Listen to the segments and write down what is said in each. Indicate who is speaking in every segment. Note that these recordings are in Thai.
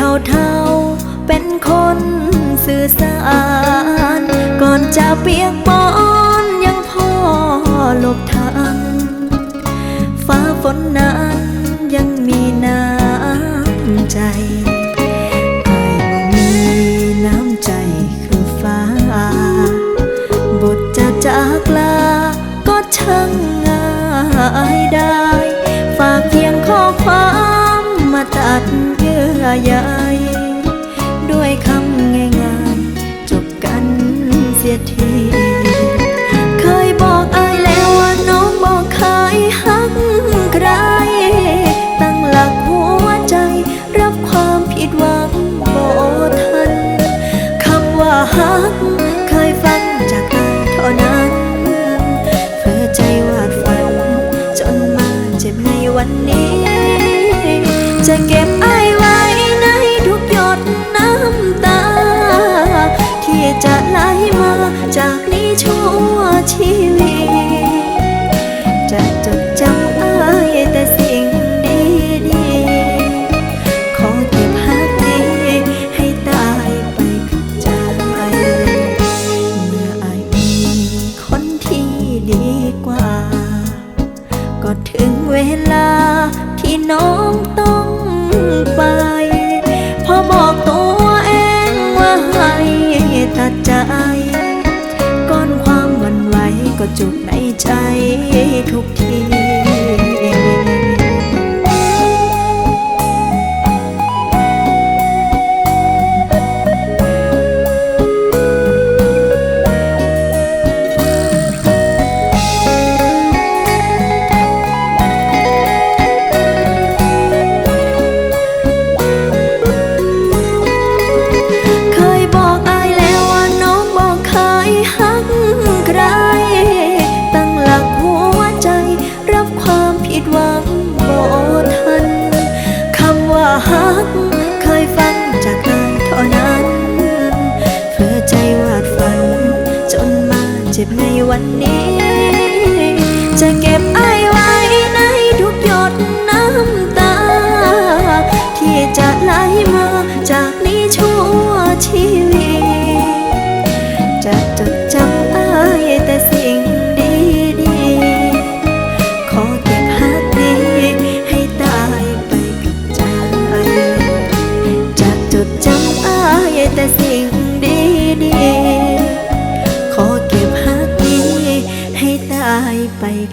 Speaker 1: เท่าเท่าเป็นคนสื่อสาร ก่อนจะเปียกปอนยังพ่อหลบทานฟ้าฝนนั้นยังมีน้ำใจไอ้มีน้ำใจคือฟ้า บทจะจากลาก็ช่างง่ได้ ฝาเพียงขอความมาตัด อใยด้วยคำง่ายๆ จบกันเสียที เคยบอกอายแล้วว่าน้องบอกเคยหักใคร ตั้งหลักหัวใจ รับความผิดหวังบ่ทันคำว่าหักเคยฟังจากอายเท่านั้นเพื่อใจวาดฝัน จนมาเจ็บในวันนี้ จะเก็บ มาจากนี้ชั่วชีวิต time. เจ็บในวันนี้ จะเก็บ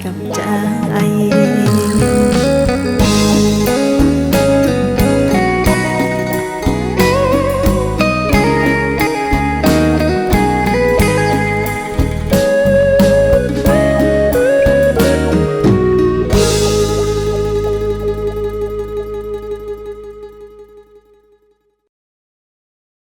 Speaker 1: กับใจ